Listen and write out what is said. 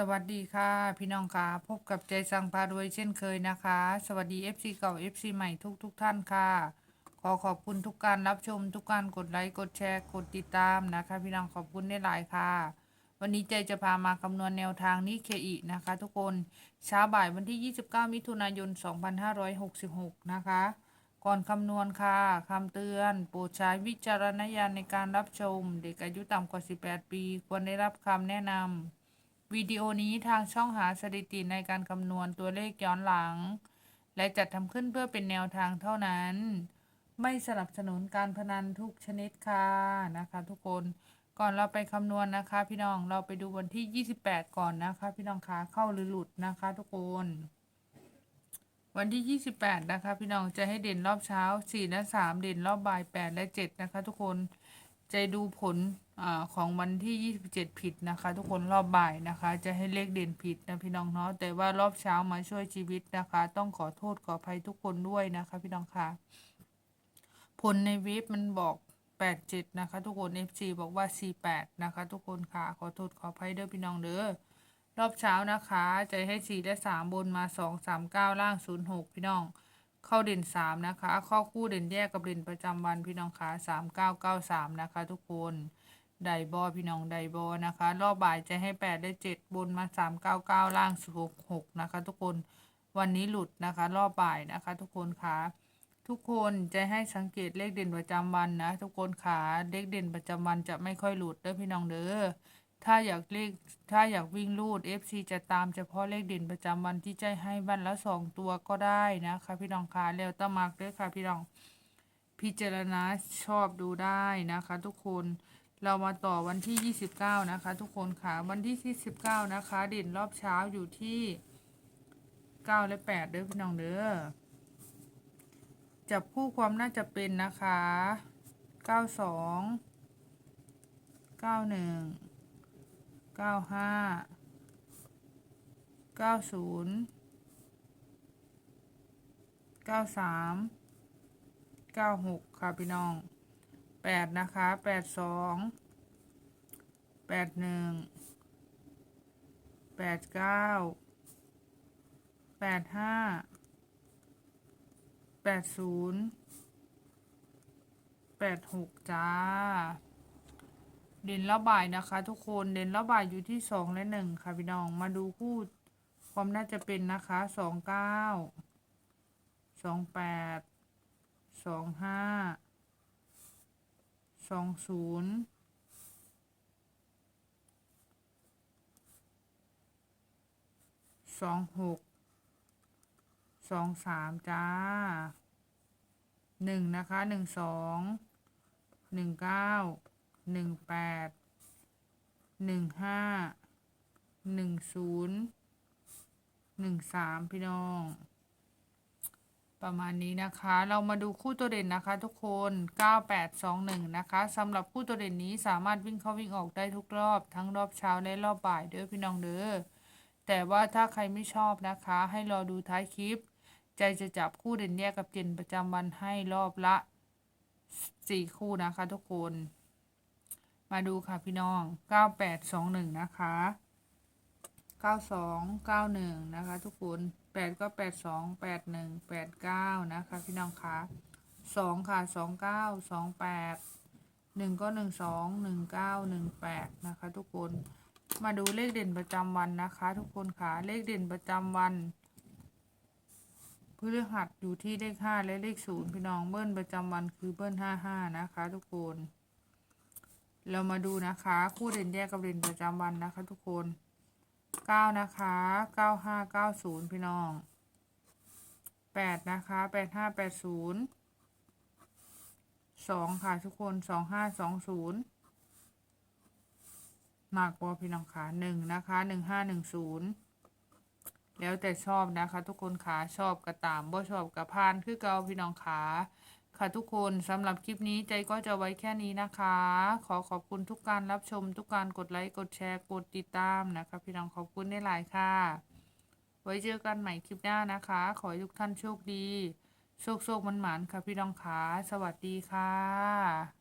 สวัสดีค่ะ พี่น้องค่ะ พบกับใจสังพารวยเช่นเคยนะคะ สวัสดี FC เก่า FC ใหม่ทุกทุกท่านค่ะ ขอขอบคุณทุกการรับชมทุกการกดไลค์กดแชร์กดติดตามนะคะ พี่น้องขอบคุณได้หลายค่ะ วันนี้ใจจะพามาคำนวณแนวทางนิเคอีนะคะ ทุกคนเช้าบ่ายวันที่ 29 มิถุนายน 2566 นะคะ ก่อนคำนวณค่ะคำเตือน โปรดใช้วิจารณญาณในการรับชม เด็กอายุต่ำกว่า 18 ปี ควรได้รับคำแนะนำ วิดีโอนี้ทางช่องหาสถิติในการคำนวณตัวเลขย้อนหลัง และจัดทำขึ้นเพื่อเป็นแนวทางเท่านั้น ไม่สนับสนุนการพนันทุกชนิดค่ะนะคะทุกคนก่อนเราไปคำนวณนะคะ พี่น้องเราไปดูวันที่ 28 ก่อนนะคะ พี่น้องคะเข้าหรือหลุดนะคะ ทุกคน วันที่ 28 นะคะ พี่น้องจะให้เด่นรอบเช้า4และ3เด่นรอบบ่าย 8 และ 7 นะคะ ทุกคนจะดูผล อของวันที่ 27 ผิดนะคะ ทุกคนรอบบ่ายนะคะ จะให้เลขเด่นผิดนะพี่น้องเนาะแต่ว่ารอบเช้ามาช่วยชีวิตนะคะ ต้องขอโทษขออภัยทุกคนด้วยนะคะ พี่น้องค่ะ ผลในเว็บมันบอก 87 นะคะ ทุกคน FC บอกว่า 48 นะคะ ทุกคนค่ะ ขอโทษขออภัยเด้อพี่น้องเด้อรอบเช้านะคะจะให้ 4 และ 3 บนมา 2 3 9 ล่าง 06 พี่น้องเข้าเด่น 3 นะคะ ข้าคู่เด่นแยกกับเด่นประจำวันพี่น้องคะ3 9 9 3 นะคะ ทุกคน ไดบอพี่น้องไดบอนะคะ รอบบ่ายจะให้8ได้7บนมา3 9 9ล่าง6 6นะคะ ทุกคนวันนี้หลุดนะคะ รอบบ่ายนะคะ ทุกคนค่ะทุกคนจะให้สังเกตเลขเด่นประจำวันนะ ทุกคนขาเลขเด่นประจำวันจะไม่ค่อยหลุดเด้อพี่น้องเด้อถ้าอยากเลขถ้าอยากวิ่งลูด FC จะตามเฉพาะเลขเด่นประจำวันที่ใจให้วันละสองตัวก็ได้นะคะพี่น้องคะแล้วแตมักเด้อค่ะพี่น้องพิจารณาชอบดูได้นะคะ ทุกคน เรามาต่อวันที่ 29 นะคะ ทุกคนค่ะ วันที่ 29 นะคะด่นรอบเช้าอยู่ที่ 9 และ8เด้อพี่น้องเด้อจับคู่ความน่าจะเป็นนะคะ 92 91เก้าห้าเก้าศูนย์เก้าสามเก้าหกค่ะพี่น้อง แปดนะคะแปดสองแปดหนึ่งแปดเก้าแปดห้าแปดศูนย์แปดหกจ้า เด่นละบ่ายนะคะ ทุกคนเด่นละบ่ายอยู่ที่สองและหนึ่งค่ะพี่น้องมาดูคู่ความน่าจะเป็นนะคะสองเก้าสองแปดสองห้า สองศูนย์สองหกสองสามจ้าหนึ่งนะคะหนึ่งสองหนึ่งเก้าหนึ่งแปดหนึ่งห้าหนึ่งศูนย์หนึ่งสามพี่น้อง ประมาณนี้นะคะ เรามาดูคู่ตัวเด่นนะคะ ทุกคน 9821 นะคะสำหรับคู่ตัวเด่นนี้สามารถวิ่งเข้าวิ่งออกได้ทุกรอบ ทั้งรอบเช้าและรอบบ่ายเด้อพี่น้องเด้อ แต่ว่าถ้าใครไม่ชอบนะคะ ให้รอดูท้ายคลิป ใจจะจับคู่เด่นแยกกับเด่นประจำวันให้รอบละสี่คู่นะคะ ทุกคน มาดูค่ะพี่น้อง 9821 นะคะ 9291นะคะ ทุกคน8ก็82 81 89นะคะ พี่น้องคะ2ค่ะ29 28 1ก็12 19 18นะคะ ทุกคนมาดูเลขเด่นประจำวันนะคะ ทุกคนค่ะเลขเด่นประจำวันพฤหัสอยู่ที่เลขห้าและเลขศูนย์พี่น้องเบิ้ลประจำวันคือเบิ้ลห้าห้านะคะ ทุกคน เรามาดูนะคะ คู่เด่นแยกกับเด่นประจำวันนะคะ ทุกคน เก้านะคะเก้าห้าเก้าศูนย์พี่น้องแปดนะคะแปดห้าแปดศูนย์สองค่ะทุกคนสองห้าสองศูนย์มากกว่าพี่น้องค่ะหนึ่งนะคะหนึ่งห้าหนึ่งศูนย์แล้วแต่ชอบนะคะ ทุกคนขาชอบกระตามบ่ชอบกระพานคือเกาพี่น้องขา ค่ะทุกคนสำหรับคลิปนี้ใจก็จะไว้แค่นี้นะคะ ขอขอบคุณทุกการรับชม ทุกการกดไลค์กดแชร์กดติดตามนะคะ พี่น้องขอบคุณได้หลายค่ะ ไว้เจอกันใหม่คลิปหน้านะคะ ขอให้ทุกท่านโชคดี โชคโชคมันหมานค่ะพี่น้องขาสวัสดีค่ะ